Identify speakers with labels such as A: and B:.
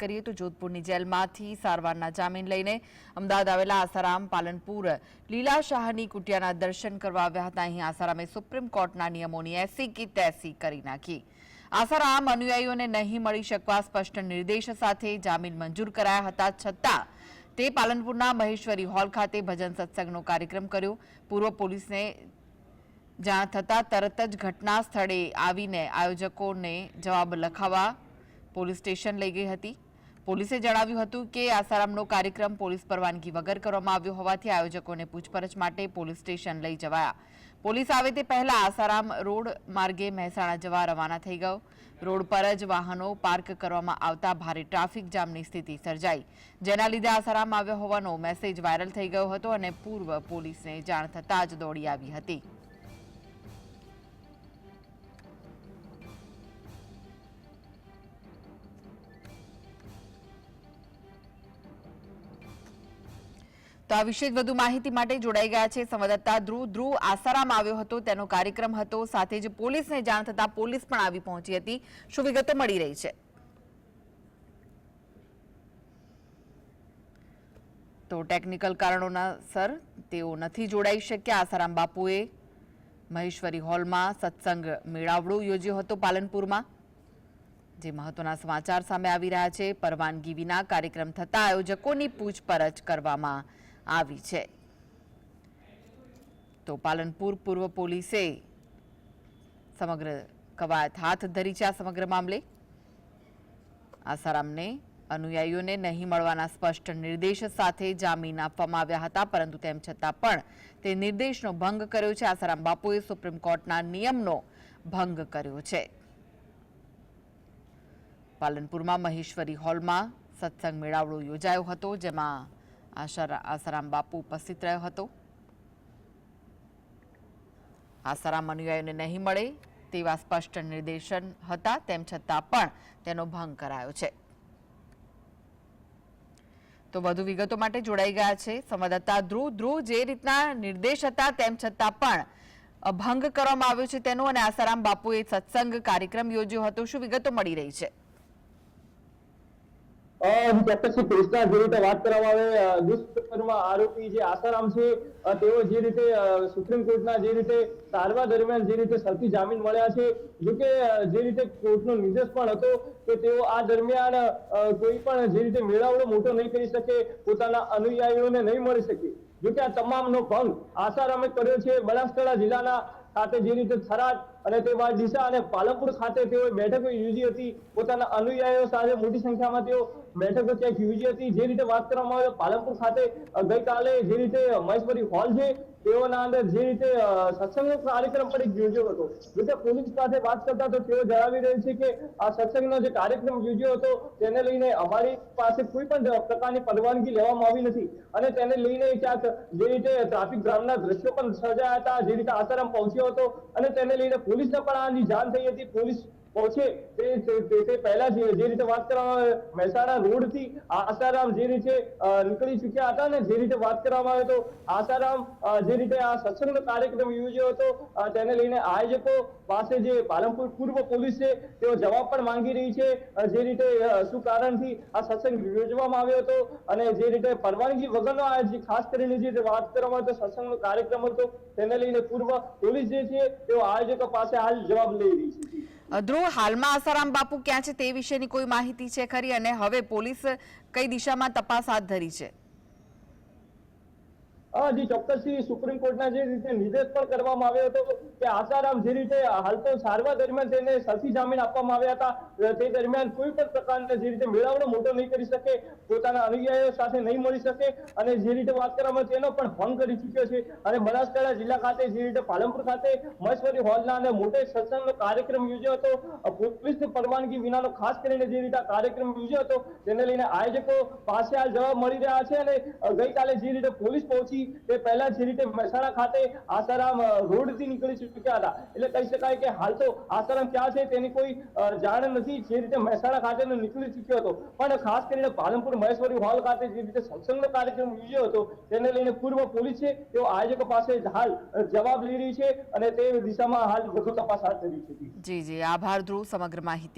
A: કરીએ તો જોધપુરની જેલમાંથી સારવારના જામીન લઈને અમદાવાદ આવેલા આસારામ, પાલનપુર, લીલા શાહની કુટિયાના દર્શન કરવા આવ્યા હતા. અહીં આસારામે સુપ્રીમ કોર્ટના નિયમોની એસી કે તેસી કરી નાખી. આસારામ અનુયાયીઓને નહીં મળી શકવા સ્પષ્ટ નિર્દેશ સાથે જામીન મંજૂર કરાયા હતા. છતાં તે પાલનપુરના મહેશ્વરી હોલ ખાતે ભજન સત્સંગનો કાર્યક્રમ કર્યો. પૂર્વ પોલીસને જાણ થતાં તરત જ ઘટના સ્થળે આવીને આયોજકોને જવાબ લખાવવા પોલીસ સ્ટેશન લઈ ગઈ હતી. પોલીસે જણાવ્યું હતું કે આસારામનો કાર્યક્રમ પોલીસ પરવાનગી વગર કરવામાં આવ્યો હોવાથી આયોજકોને પૂછપરછ માટે પોલીસ સ્ટેશન લઈ જવાયા. પોલીસ આવે તે પહેલા આસારામ રોડ માર્ગે મહેસાણા જવા રવાના થઈ ગયો. રોડ પર જ વાહનો પાર્ક કરવામાં આવતા ભારે ટ્રાફિક જામની સ્થિતિ સર્જાઈ. જેના લીધે આસારામ આવ્યો હોવાનો મેસેજ વાયરલ થઈ ગયો હતો અને પૂર્વ પોલીસને જાણ થતાં જ દોડી આવી હતી. તો આ વિશે વધુ માહિતી માટે જોડાઈ ગયા છે સંવાદદાતા ધ્રુવ. ધ્રુવ, આસારામ આવ્યો હતો, તેનો કાર્યક્રમ હતો, સાથે જ પોલીસને જાણ થતા પોલીસ પણ આવી પહોંચી હતી. શું વિગતો મળી રહી છે? તો ટેકનિકલ કારણોના સર, તેઓ નથી જોડાઈ શક્યા. આસારામ બાપુએ મહેશ્વરી હોલમાં સત્સંગ મેળાવડો યોજ્યો હતો પાલનપુરમાં, જે મહત્વના સમાચાર સામે આવી રહ્યા છે. પરવાનગી વિના કાર્યક્રમ થતા આયોજકોની પૂછપરછ કરવામાં આવી છે. તો પાલનપુર પૂર્વ પોલીસે સમગ્ર કવાયત હાથ ધરી છે આ સમગ્ર મામલે. આસારામને અનુયાયીઓને નહીં મળવાના સ્પષ્ટ નિર્દેશ સાથે જામીન આપવામાં આવ્યા હતા, પરંતુ તેમ છતાં પણ તે નિર્દેશનો ભંગ કર્યો છે. આસારામ બાપુએ સુપ્રીમ કોર્ટના નિયમનો ભંગ કર્યો છે. પાલનપુરમાં મહેશ્વરી હોલમાં સત્સંગ મેળાવડો યોજાયો હતો, જેમાં આસારામ બાપુ ઉપસ્થિત રહ્યો હતો. આસારામ અનુયાયીઓને નહીં મળે તેવા સ્પષ્ટ નિર્દેશન હતા, તેમ છતાં પણ તેનો ભંગ કરાયો છે. તો વધુ વિગતો માટે જોડાઈ ગયા છે. સંવાદદાતા ધ્રુવ ધ્રુવ જે રીતના નિર્દેશ હતા, તેમ છતાં પણ ભંગ કરવામાં આવ્યો છે તેનો અને આસારામ બાપુએ સત્સંગ કાર્યક્રમ યોજ્યો હતો. શું વિગતો મળી રહી છે?
B: વાત કરવામાં આવે આરોપી જે આસારામ છે તેઓ જે રીતે સુપ્રીમ કોર્ટના જે રીતે સારવાર દરમિયાન જે રીતે સરથી જામીન મળ્યા છે જો જે રીતે કોર્ટનો નિર્દેશ પણ હતો કે તેઓ આ દરમિયાન કોઈ પણ જે રીતે મેળાવડો મોટો નહીં કરી શકે, પોતાના અનુયાયીઓને નહીં મળી શકે. જો કે આ તમામનો ભંગ આસારામે કર્યો છે, બનાસકાંઠા જિલ્લાના ખાતે જે રીતે થરાદ અને તે બાદ ડીસા અને પાલનપુર ખાતે તેઓ બેઠકો યોજી હતી. પોતાના અનુયાયીઓ સાથે મોટી સંખ્યામાં તેઓ બેઠકો ક્યાંક યોજી હતી. જે રીતે વાત કરવામાં આવે પાલનપુર ખાતે ગઈકાલે જે રીતે મહેશ્વરી હોલ છે, તેઓના અંદર જે રીતે સત્સંગનો કાર્યક્રમ પણ યોજ્યો હતો. જો પોલીસ સાથે વાત કરતા તો તેઓ જણાવી રહ્યું છે કે આ સત્સંગનો જે કાર્યક્રમ યોજ્યો હતો, તેને લઈને અમારી પાસે કોઈ પણ પ્રકારની પરવાનગી લેવામાં આવી નથી. અને તેને લઈને ક્યાંક જે રીતે ટ્રાફિક જામના દ્રશ્યો પણ સર્જાયા હતા, જે રીતે આસારામ પહોંચ્યો હતો, અને તેને લઈને પોલીસને પણ આની જાણ થઈ હતી. પોલીસ પહોંચે તે તે- પહેલા જે રીતે વાત કરવામાં મહેસાણા રોડથી આસારામ જે રીતે નીકળી ચૂક્યા હતા ને જે રીતે વાત કરવામાં આવે તો આસારામ જે રીતે આ સત્સંગ કાર્યક્રમ યોજ્યો હતો તેને લઈને આયોજકો પાસે જે પાલનપુર પૂર્વ પોલીસ છે તેઓ જવાબ પણ માંગી રહી છે જે રીતે શું કારણથી આ સત્સંગ યોજવામાં આવ્યો હતો અને જે રીતે પરવાનગી વગરનો આ જે ખાસ કરીને જે વાત કરવામાં આવે તો સત્સંગનો કાર્યક્રમ હતો, તેને લઈને પૂર્વ પોલીસ જે છે, તેઓ આયોજકો પાસે હાલ જવાબ લઈ રહી છે.
A: ધ્રુવ હાલમાં આસારામ બાપુ ક્યાં છે તે વિશેની કોઈ માહિતી છે ખરી? અને હવે પોલીસ કઈ દિશામાં તપાસ હાથ ધરી છે?
B: હા જી ચોક્કસથી સુપ્રીમ કોર્ટના જે રીતે નિર્દેશ પણ કરવામાં આવ્યો હતો કે આસારામ જે રીતે હાલ તો સારવાર દરમિયાન તેને સરથી જામીન આપવામાં આવ્યા હતા તે દરમિયાન કોઈ પણ પ્રકારના જે રીતે મેળાવડો મોટો નહીં કરી શકે, પોતાના અનુયાયીઓ સાથે નહીં મળી શકે અને જે રીતે વાત કરવામાં આવે તેનો પણ ભંગ કરી ચૂક્યો છે. અને બનાસકાંઠા જિલ્લા ખાતે જે રીતે પાલનપુર ખાતે મહેશ્વરી હોલના અને મોટે સત્સંગનો કાર્યક્રમ યોજ્યો હતો પોલીસની પરવાનગી વિનાનો ખાસ કરીને જે રીતે કાર્યક્રમ યોજ્યો હતો, તેને લઈને આયોજકો પાસે આ જવાબ મળી રહ્યા છે અને ગઈકાલે જે રીતે પોલીસ પહોંચી તે પહેલા જે રીતે મહેસાણા ખાતે આસારામ રોડથી નીકળી ચૂક્યા હતા. એટલે કહી શકાય કે હાલ તો આસારામ ક્યાં છે તેની કોઈ જાણ નથી જે રીતે મહેસાણા ખાતે નીકળી ચૂક્યો હતો. પણ ખાસ કરીને પાલનપુર મહેશ્વરી હોલ ખાતે જે રીતે સત્સંગનો કાર્યક્રમ યોજ્યો હતો, તેને લઈને પૂર્વ પોલીસ તેઓ આયોજકો પાસે હાલ જવાબ લઈ રહી છે અને તે દિશામાં હાલ વધુ તપાસ હાથ ધરી છે.
A: જી જી. આભાર ધ્રુવ, સમગ્ર માહિતી.